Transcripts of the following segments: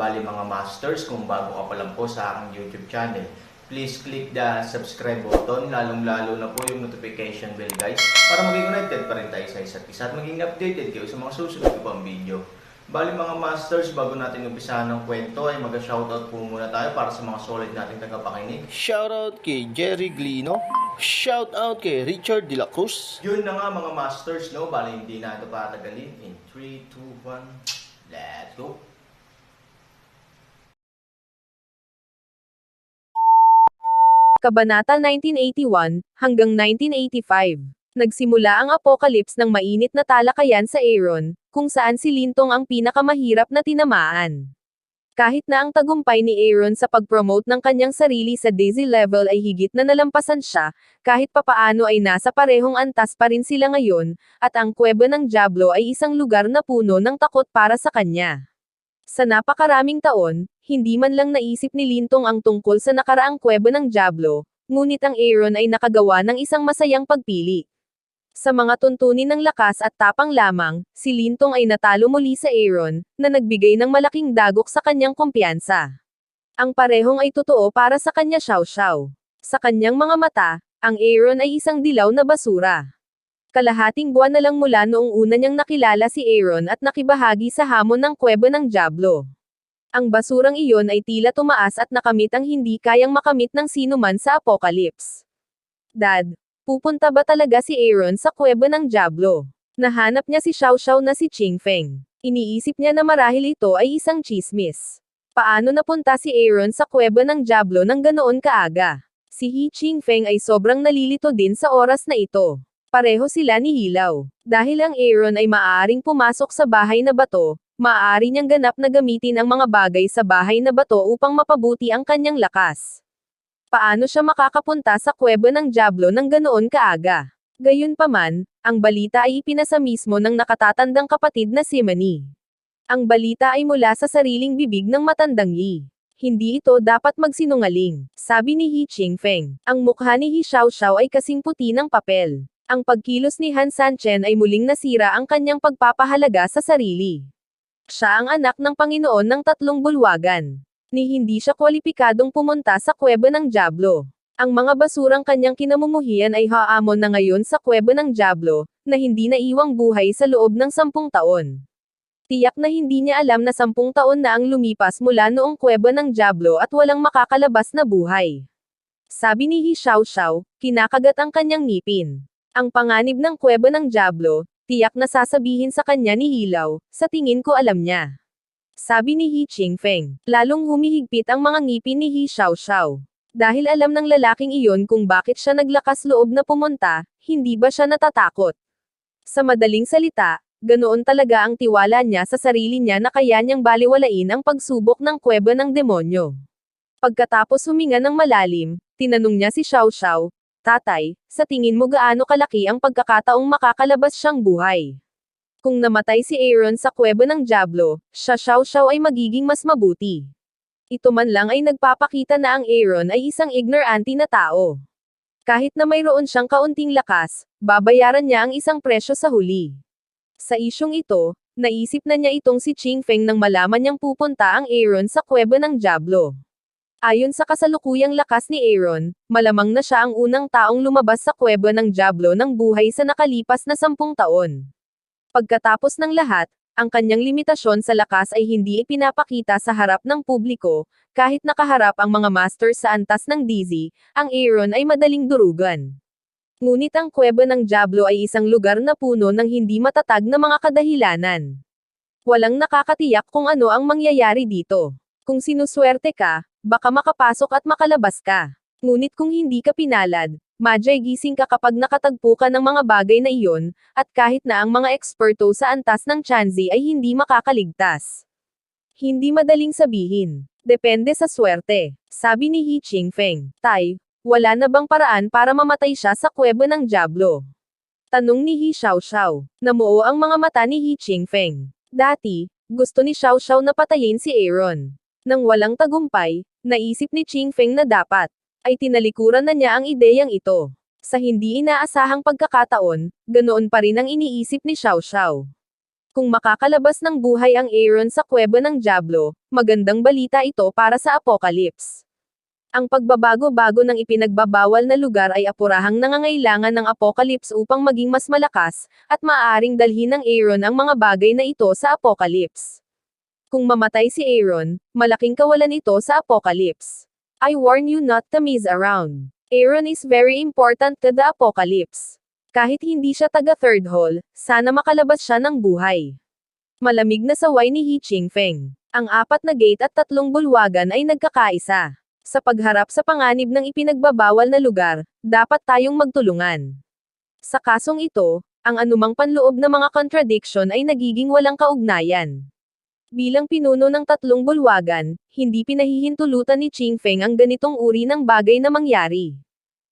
Bali mga masters, kung bago ka pa lang po sa aking YouTube channel, please click the subscribe button, lalong-lalo na po yung notification bell guys, para maging connected pa rin tayo sa isa't isa at maging updated kayo sa mga susunod ko pang video. Bali mga masters, bago natin umpisahan ng kwento ay mag-shoutout po muna tayo para sa mga solid nating tagapakinig. Shoutout kay Jerry Glino, shoutout kay Richard De La Cruz, Yun na nga mga masters, no? Bali hindi na ito patagalin. In 3, 2, 1, let's go! Kabanata 1981 hanggang 1985. Nagsimula ang apocalypse ng mainit na talakayan sa Aaron, kung saan si Lintong ang pinakamahirap na tinamaan. Kahit na ang tagumpay ni Aaron sa pag-promote ng kanyang sarili sa Daisy level ay higit na nalampasan siya, kahit papaano ay nasa parehong antas pa rin sila ngayon, at ang kuweba ng Diablo ay isang lugar na puno ng takot para sa kanya. Sa napakaraming taon, hindi man lang naisip ni Lintong ang tungkol sa nakaraang kuweba ng Diablo, ngunit ang Aaron ay nakagawa ng isang masayang pagpili. Sa mga tuntunin ng lakas at tapang lamang, si Lintong ay natalo muli sa Aaron, na nagbigay ng malaking dagok sa kanyang kumpiyansa. Ang parehong ay totoo para sa kanya Xiao. Sa kanyang mga mata, ang Aaron ay isang dilaw na basura. Kalahating buwan na lang mula noong una niyang nakilala si Aaron at nakibahagi sa hamon ng kuweba ng Diablo. Ang basurang iyon ay tila tumaas at nakamit ang hindi kayang makamit ng sino man sa Apocalypse. Dad, pupunta ba talaga si Aaron sa kuweba ng Diablo? Nahanap niya si Xiao Xiao na si Ching Feng. Iniisip niya na marahil ito ay isang chismis. Paano napunta si Aaron sa kuweba ng Diablo ng ganoon kaaga? Si He Ching Feng ay sobrang nalilito din sa oras na ito. Pareho sila ni Hilaw. Dahil ang Aaron ay maaaring pumasok sa bahay na bato, maaari niyang ganap na gamitin ang mga bagay sa bahay na bato upang mapabuti ang kanyang lakas. Paano siya makakapunta sa kuweba ng Diablo ng ganoon kaaga? Gayunpaman, ang balita ay ipinasa mismo ng nakatatandang kapatid na si Manny. Ang balita ay mula sa sariling bibig ng matandang Yi. Hindi ito dapat magsinungaling, sabi ni He Ching Feng. Ang mukha ni He Xiao Xiao ay kasing puti ng papel. Ang pagkilos ni Han Sanchen ay muling nasira ang kanyang pagpapahalaga sa sarili. Siya ang anak ng Panginoon ng tatlong bulwagan. Ni hindi siya kwalipikadong pumunta sa kuweba ng Diablo. Ang mga basurang kanyang kinamumuhian ay haamon na ngayon sa kuweba ng Diablo, na hindi naiwang buhay sa loob ng sampung taon. Tiyak na hindi niya alam na sampung taon na ang lumipas mula noong kuweba ng Diablo at walang makakalabas na buhay. Sabi ni He Xiao Xiao, kinakagat ang kanyang ngipin. Ang panganib ng kuweba ng Diablo, tiyak na sasabihin sa kanya ni Hilaw, sa tingin ko alam niya. Sabi ni He Ching Feng, lalong humihigpit ang mga ngipin ni He Xiao Xiao. Dahil alam ng lalaking iyon kung bakit siya naglakas loob na pumunta, hindi ba siya natatakot? Sa madaling salita, ganoon talaga ang tiwala niya sa sarili niya na kaya niyang baliwalain ang pagsubok ng kuweba ng demonyo. Pagkatapos huminga ng malalim, tinanong niya si Xiao Xiao, Tatay, sa tingin mo gaano kalaki ang pagkakataong makakalabas siyang buhay? Kung namatay si Aaron sa kuweba ng Diablo, siya Xiao ay magiging mas mabuti. Ito man lang ay nagpapakita na ang Aaron ay isang ignorante na tao. Kahit na mayroon siyang kaunting lakas, babayaran niya ang isang presyo sa huli. Sa isyong ito, naisip na niya itong si Ching Feng nang malaman niyang pupunta ang Aaron sa kuweba ng Diablo. Ayon sa kasalukuyang lakas ni Aaron, malamang na siya ang unang taong lumabas sa kuweba ng Diablo ng buhay sa nakalipas na sampung taon. Pagkatapos ng lahat, ang kanyang limitasyon sa lakas ay hindi ipinapakita sa harap ng publiko, kahit nakaharap ang mga master sa antas ng Dizzy, ang Aaron ay madaling durugan. Ngunit ang kuweba ng Diablo ay isang lugar na puno ng hindi matatag na mga kadahilanan. Walang nakakatiyak kung ano ang mangyayari dito. Kung sinuswerte ka, baka makapasok at makalabas ka. Ngunit kung hindi ka pinalad, Majay gising ka kapag nakatagpo ka ng mga bagay na iyon, at kahit na ang mga eksperto sa antas ng Chanzi ay hindi makakaligtas. Hindi madaling sabihin. Depende sa swerte. Sabi ni He Chingfeng. Tay, wala na bang paraan para mamatay siya sa kuweba ng Diablo? Tanong ni He Xiaoxiao. Namuo ang mga mata ni He Chingfeng. Dati, gusto ni Xiaoxiao na patayin si Aaron. Nang walang tagumpay, naisip ni Chingfeng na dapat, ay tinalikuran na niya ang ideyang ito. Sa hindi inaasahang pagkakataon, ganoon pa rin ang iniisip ni Xiaoxiao. Kung makakalabas ng buhay ang Aaron sa kuweba ng Diablo, magandang balita ito para sa Apocalypse. Ang pagbabago-bago ng ipinagbabawal na lugar ay apurahang nangangailangan ng Apocalypse upang maging mas malakas, at maaaring dalhin ng Aaron ang mga bagay na ito sa Apocalypse. Kung mamatay si Aaron, malaking kawalan ito sa Apocalypse. I warn you not to mess around. Aaron is very important to the Apocalypse. Kahit hindi siya taga third hall, sana makalabas siya ng buhay. Malamig na saway ni He Chingfeng. Ang apat na gate at tatlong bulwagan ay nagkakaisa. Sa pagharap sa panganib ng ipinagbabawal na lugar, dapat tayong magtulungan. Sa kasong ito, ang anumang panloob na mga contradiction ay nagiging walang kaugnayan. Bilang pinuno ng tatlong bulwagan, hindi pinahihintulutan ni Chingfeng ang ganitong uri ng bagay na mangyari.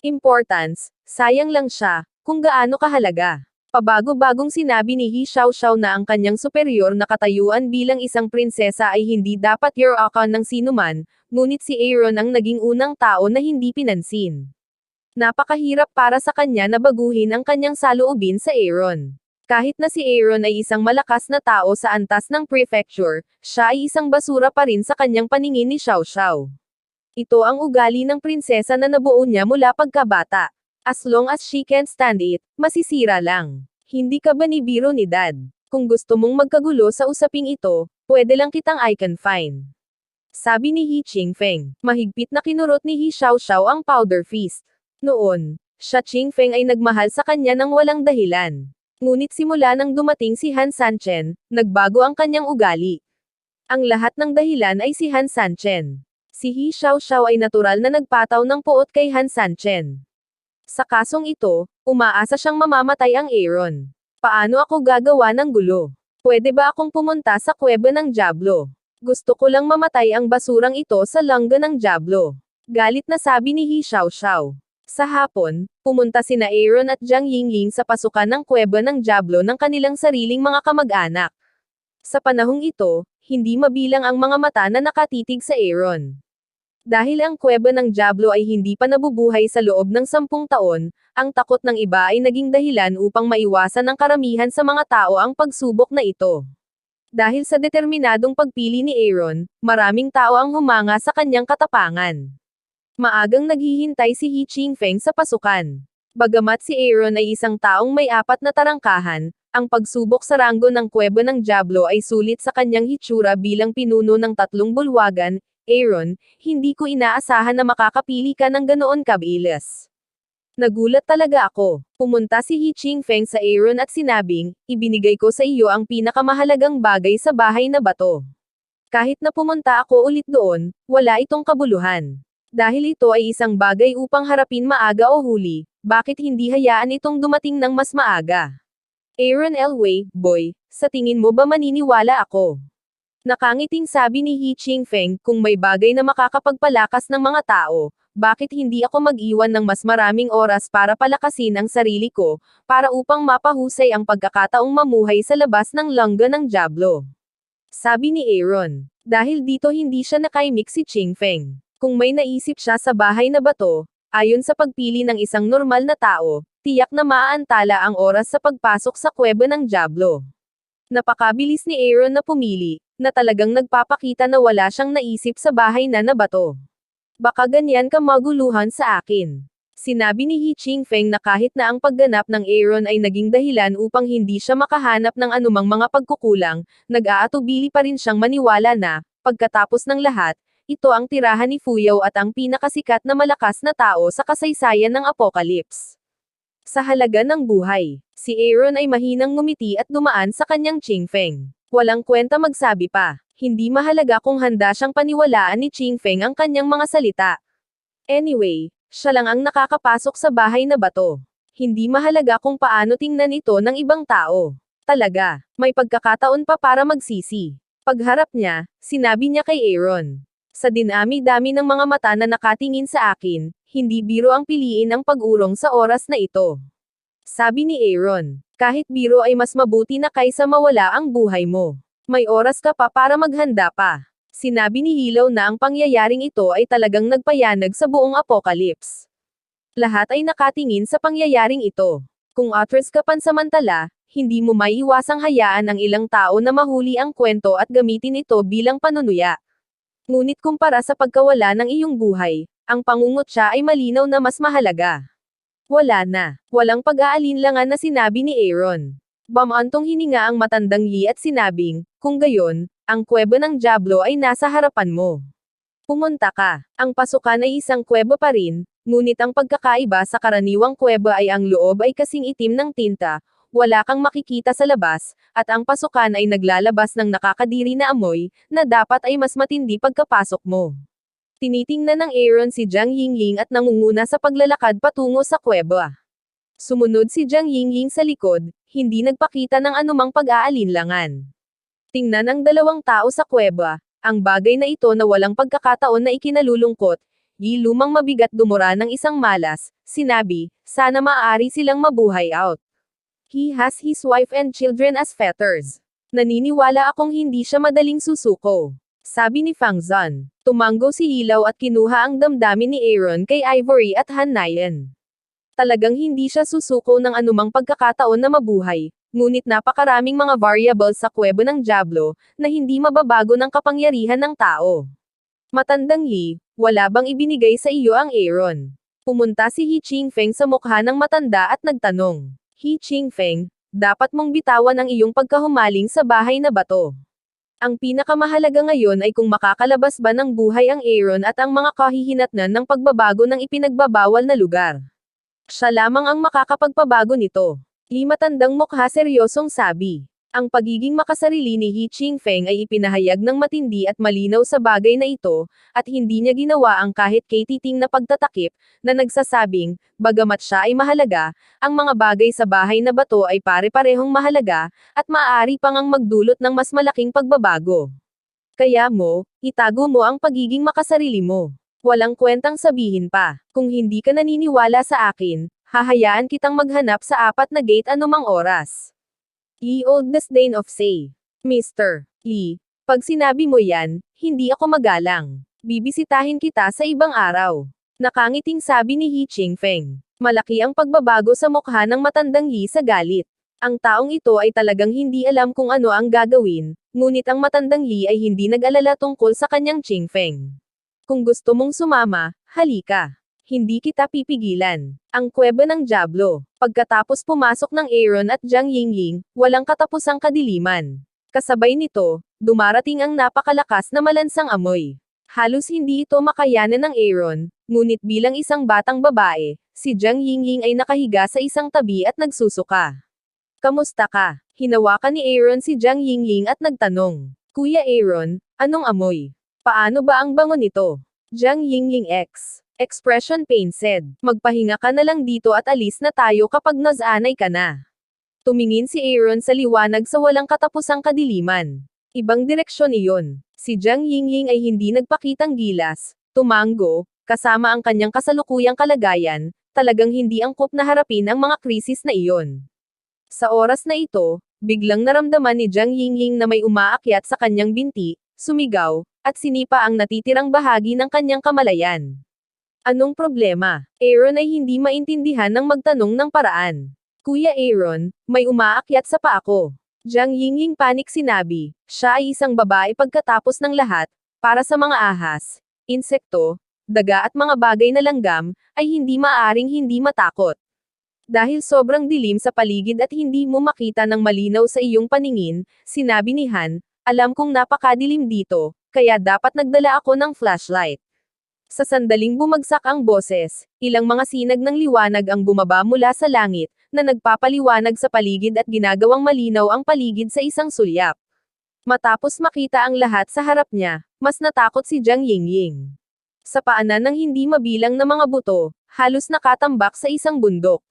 Importance, sayang lang siya, kung gaano kahalaga. Pabago-bagong sinabi ni He Xiaoxiao na ang kanyang superior na katayuan bilang isang prinsesa ay hindi dapat yurakan ng sinuman, ngunit si Aaron ang naging unang tao na hindi pinansin. Napakahirap para sa kanya na baguhin ang kanyang saloobin sa Aaron. Kahit na si Aaron ay isang malakas na tao sa antas ng prefecture, siya ay isang basura pa rin sa kanyang paningin ni Xiao Xiao. Ito ang ugali ng prinsesa na nabuo niya mula pagkabata. As long as she can stand it, masisira lang. Hindi ka ba ni biro ni dad? Kung gusto mong magkagulo sa usaping ito, pwede lang kitang I can find. Sabi ni He Chingfeng, mahigpit na kinurot ni He Xiao Xiao ang powder feast. Noon, siya Chingfeng ay nagmahal sa kanya ng walang dahilan. Ngunit simula nang dumating si Han Sanchen, nagbago ang kanyang ugali. Ang lahat ng dahilan ay si Han Sanchen. Si He Xiao Xiao ay natural na nagpataw ng puot kay Han Sanchen. Sa kasong ito, umaasa siyang mamamatay ang Aaron. Paano ako gagawa ng gulo? Pwede ba akong pumunta sa kuweba ng Diablo? Gusto ko lang mamatay ang basurang ito sa langga ng Diablo. Galit na sabi ni He Xiao Xiao. Sa hapon, pumunta sina Aaron at Jiang Yingling sa pasukan ng kuweba ng Diablo ng kanilang sariling mga kamag-anak. Sa panahong ito, hindi mabilang ang mga mata na nakatitig sa Aaron. Dahil ang kuweba ng Diablo ay hindi pa nabubuhay sa loob ng sampung taon, ang takot ng iba ay naging dahilan upang maiwasan ng karamihan sa mga tao ang pagsubok na ito. Dahil sa determinadong pagpili ni Aaron, maraming tao ang humanga sa kanyang katapangan. Maagang naghihintay si He Chingfeng sa pasukan. Bagamat si Aaron ay isang taong may apat na tarangkahan, ang pagsubok sa ranggo ng kuweba ng Diablo ay sulit sa kanyang hitsura bilang pinuno ng tatlong bulwagan, Aaron, hindi ko inaasahan na makakapili ka ng ganoon kabilis. Nagulat talaga ako. Pumunta si He Chingfeng sa Aaron at sinabing, ibinigay ko sa iyo ang pinakamahalagang bagay sa bahay na bato. Kahit na pumunta ako ulit doon, wala itong kabuluhan. Dahil ito ay isang bagay upang harapin maaga o huli, bakit hindi hayaan itong dumating ng mas maaga? Aaron Elway, boy, sa tingin mo ba maniniwala ako? Nakangiting sabi ni He Chingfeng, kung may bagay na makakapagpalakas ng mga tao, bakit hindi ako mag-iwan ng mas maraming oras para palakasin ang sarili ko, para upang mapahusay ang pagkakataong mamuhay sa labas ng langga ng Diablo? Sabi ni Aaron. Dahil dito hindi siya nakaimik si Chingfeng. Kung may naisip siya sa bahay na bato, ayon sa pagpili ng isang normal na tao, tiyak na maaantala ang oras sa pagpasok sa kuweba ng Diablo. Napakabilis ni Aaron na pumili, na talagang nagpapakita na wala siyang naisip sa bahay na na bato. Baka ganyan ka maguluhan sa akin. Sinabi ni He Chingfeng na kahit na ang pagganap ng Aaron ay naging dahilan upang hindi siya makahanap ng anumang mga pagkukulang, nag-aatubili pa rin siyang maniwala na, pagkatapos ng lahat, ito ang tirahan ni Fuyaw at ang pinakasikat na malakas na tao sa kasaysayan ng Apocalypse. Sa halaga ng buhay, si Aaron ay mahinang ngumiti at dumaan sa kanyang Chingfeng. Walang kwenta magsabi pa, hindi mahalaga kung handa siyang paniwalaan ni Chingfeng ang kanyang mga salita. Anyway, Siya lang ang nakakapasok sa bahay na bato. Hindi mahalaga kung paano tingnan ito ng ibang tao. Talaga, may pagkakataon pa para magsisi. Pagharap niya, sinabi niya kay Aaron. Sa dinami-dami ng mga mata na nakatingin sa akin, hindi biro ang piliin ang pag-urong sa oras na ito. Sabi ni Aaron, kahit biro ay mas mabuti na kaysa mawala ang buhay mo. May oras ka pa para maghanda pa. Sinabi ni Hilaw na ang pangyayaring ito ay talagang nagpayanag sa buong apocalypse. Lahat ay nakatingin sa pangyayaring ito. Kung actress ka pansamantala, hindi mo maiiwasang hayaan ang ilang tao na mahuli ang kwento at gamitin ito bilang panunuya. Ngunit kumpara sa pagkawala ng iyong buhay, ang pangungot siya ay malinaw na mas mahalaga. Wala na. Walang pag-aalinlangan na sinabi ni Aaron. Bamantong hininga ang matandang Yi at sinabing, kung gayon, ang kweba ng Diablo ay nasa harapan mo. Pumunta ka. Ang pasukan ay isang kweba pa rin, ngunit ang pagkakaiba sa karaniwang kweba ay ang loob ay kasing itim ng tinta, wala kang makikita sa labas, at ang pasukan ay naglalabas ng nakakadiri na amoy, na dapat ay mas matindi pagkapasok mo. Tinitingnan ng Aaron si Jiang Yingying at nangunguna sa paglalakad patungo sa kweba. Sumunod si Jiang Yingying sa likod, hindi nagpakita ng anumang pag-aalinlangan. Tingnan ang dalawang tao sa kweba, ang bagay na ito na walang pagkakataon na ikinalulungkot, Yi lumang mabigat dumura ng isang malas, sinabi, sana maaari silang mabuhay out. He has his wife and children as fetters. Naniniwala akong hindi siya madaling susuko. Sabi ni Fang Zan. Tumanggo si Ilaw at kinuha ang damdamin ni Aaron kay Ivory at Han Nayan. Talagang hindi siya susuko ng anumang pagkakataon na mabuhay, ngunit napakaraming mga variables sa kwebo ng Diablo, na hindi mababago ng kapangyarihan ng tao. Matandang Yi, wala bang ibinigay sa iyo ang Aaron? Pumunta si He Feng sa mukha ng matanda at nagtanong. He Feng, dapat mong bitawan ang iyong pagkahumaling sa bahay na bato. Ang pinakamahalaga ngayon ay kung makakalabas ba ng buhay ang Aaron at ang mga kahihinatnan ng pagbabago ng ipinagbabawal na lugar. Siya lamang ang makakapagpabago nito. Li matandang mukha seryosong sabi. Ang pagiging makasarili ni He Feng ay ipinahayag ng matindi at malinaw sa bagay na ito, at hindi niya ginawa ang kahit katiting na pagtatakip, na nagsasabing, bagamat siya ay mahalaga, ang mga bagay sa bahay na bato ay pare-parehong mahalaga, at maaari pang ang magdulot ng mas malaking pagbabago. Kaya mo, itago mo ang pagiging makasarili mo. Walang kwentang sabihin pa, kung hindi ka naniniwala sa akin, hahayaan kitang maghanap sa apat na gate anumang oras. Ye old disdain of say. Mr. Lee, pag sinabi mo yan, hindi ako magalang. Bibisitahin kita sa ibang araw. Nakangiting sabi ni He Feng. Malaki ang pagbabago sa mukha ng matandang Yi sa galit. Ang taong ito ay talagang hindi alam kung ano ang gagawin, ngunit ang matandang Yi ay hindi nag-alala tungkol sa kanyang Feng. Kung gusto mong sumama, halika. Hindi kita pipigilan. Ang kweba ng Diablo. Pagkatapos pumasok ng Aaron at Jiang Yingying, walang katapusang kadiliman. Kasabay nito, dumarating ang napakalakas na malansang amoy. Halos hindi ito makayanan ng Aaron, ngunit bilang isang batang babae, si Jiang Yingying ay nakahiga sa isang tabi at nagsusuka. Kamusta ka? Hinawakan ni Aaron si Jiang Yingying at nagtanong. Kuya Aaron, anong amoy? Paano ba ang bango nito? Jiang Yingying X. Expression Pain said, magpahinga ka na lang dito at alis na tayo kapag nasanay ka na. Tumingin si Aaron sa liwanag sa walang katapusang kadiliman. Ibang direksyon iyon. Si Jiang Yingying ay hindi nagpakitang gilas, tumanggo, kasama ang kanyang kasalukuyang kalagayan, talagang hindi angkop na harapin ang mga krisis na iyon. Sa oras na ito, biglang naramdaman ni Jiang Yingying na may umaakyat sa kanyang binti, sumigaw, at sinipa ang natitirang bahagi ng kanyang kamalayan. Anong problema? Aaron ay hindi maintindihan ng magtanong ng paraan. Kuya Aaron, may umaakyat sa paa ko. Jiang Yingying panik sinabi, siya ay isang babae pagkatapos ng lahat, para sa mga ahas, insekto, daga at mga bagay na langgam, ay hindi maaring hindi matakot. Dahil sobrang dilim sa paligid at hindi mo makita ng malinaw sa iyong paningin, sinabi ni Han, alam kong napakadilim dito, kaya dapat nagdala ako ng flashlight. Sa sandaling bumagsak ang boses, ilang mga sinag ng liwanag ang bumaba mula sa langit, na nagpapaliwanag sa paligid at ginagawang malinaw ang paligid sa isang sulyap. Matapos makita ang lahat sa harap niya, mas natakot si Jiang Yingying. Sa paanan ng hindi mabilang na mga buto, halos nakatambak sa isang bundok.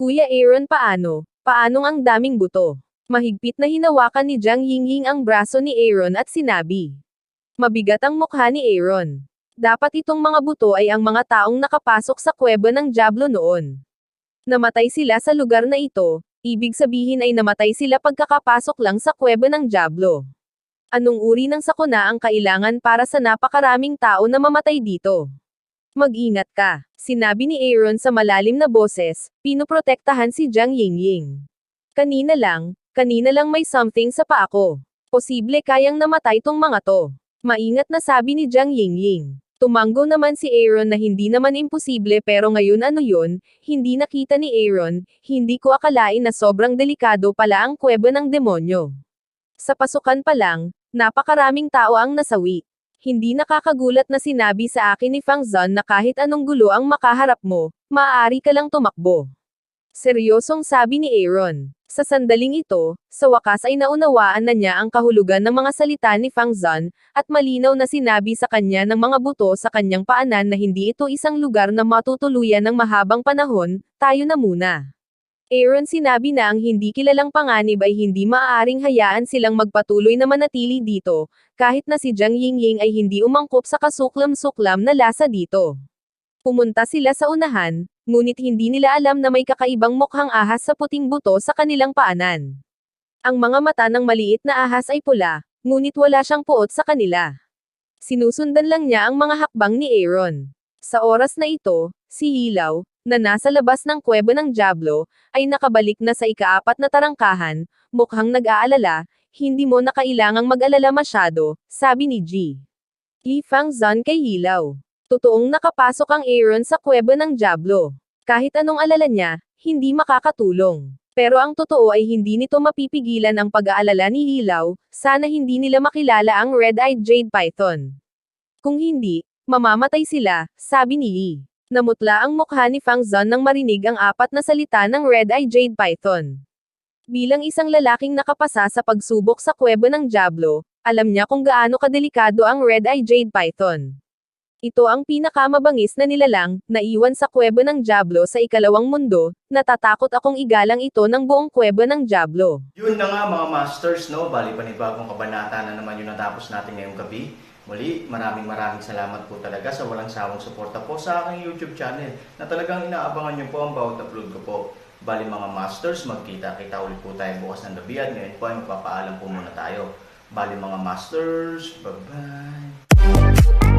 Kuya Aaron paano? Paanong ang daming buto? Mahigpit na hinawakan ni Jiang Yingying ang braso ni Aaron at sinabi. Mabigat ang mukha ni Aaron. Dapat itong mga buto ay ang mga taong nakapasok sa kuweba ng Diablo noon. Namatay sila sa lugar na ito, ibig sabihin ay namatay sila pagkakapasok lang sa kuweba ng Diablo. Anong uri ng sakuna ang kailangan para sa napakaraming tao na mamatay dito? Mag-ingat ka, sinabi ni Aaron sa malalim na boses, pinoprotektahan si Jiang Yingying. Kanina lang, kanina lang may something sa paa ko. Posible kayang namatay tong mga to. Maingat na sabi ni Jiang Yingying. Tumanggo naman si Aaron na hindi naman imposible pero ngayon ano yun, hindi nakita ni Aaron, hindi ko akalain na sobrang delikado pala ang kuweba ng demonyo. Sa pasukan pa lang, napakaraming tao ang nasawi. Hindi nakakagulat na sinabi sa akin ni Fang Zan na kahit anong gulo ang makaharap mo, maaari ka lang tumakbo. Seryosong sabi ni Aaron. Sa sandaling ito, sa wakas ay naunawaan na niya ang kahulugan ng mga salita ni Fang Zan, at malinaw na sinabi sa kanya ng mga buto sa kanyang paanan na hindi ito isang lugar na matutuluyan ng mahabang panahon, tayo na muna. Aaron sinabi na ang hindi kilalang panganib ay hindi maaaring hayaan silang magpatuloy na manatili dito, kahit na si Jiang Yingying ay hindi umangkop sa kasuklam-suklam na lasa dito. Pumunta sila sa unahan, ngunit hindi nila alam na may kakaibang mukhang ahas sa puting buto sa kanilang paanan. Ang mga mata ng maliit na ahas ay pula, ngunit wala siyang puot sa kanila. Sinusundan lang niya ang mga hakbang ni Aaron. Sa oras na ito, si Hilaw, na nasa labas ng kuweba ng Diablo, ay nakabalik na sa ikaapat na tarangkahan, mukhang nag-aalala, hindi mo na kailangang mag-alala masyado, sabi ni G. Yi Fang Zan kay Hilaw. Totoong nakapasok ang Aaron sa kuweba ng Diablo. Kahit anong alala niya, hindi makakatulong. Pero ang totoo ay hindi nito mapipigilan ang pag-aalala ni Hilaw, sana hindi nila makilala ang Red-Eyed Jade Python. Kung hindi, mamamatay sila, sabi ni Yi. Namutla ang mukha ni Fang Zan nang marinig ang apat na salita ng Red-Eyed Jade Python. Bilang isang lalaking nakapasa sa pagsubok sa kuweba ng Diablo, alam niya kung gaano kadelikado ang Red-Eyed Jade Python. Ito ang pinakamabangis na nilalang, naiwan sa kuweba ng Diablo sa ikalawang mundo, natatakot akong igalang ito ng buong kuweba ng Diablo. Yun na nga mga masters, no? Bali panibagong kabanata na naman yung natapos natin ngayong gabi. Muli, maraming maraming salamat po talaga sa walang sawang suporta po sa aking YouTube channel na talagang inaabangan niyo po ang bawat upload ko po. Bali mga masters, magkita-kita ulit po tayo bukas ng gabi at ngayon po ay magpapaalam po muna tayo. Bali mga masters, bye-bye!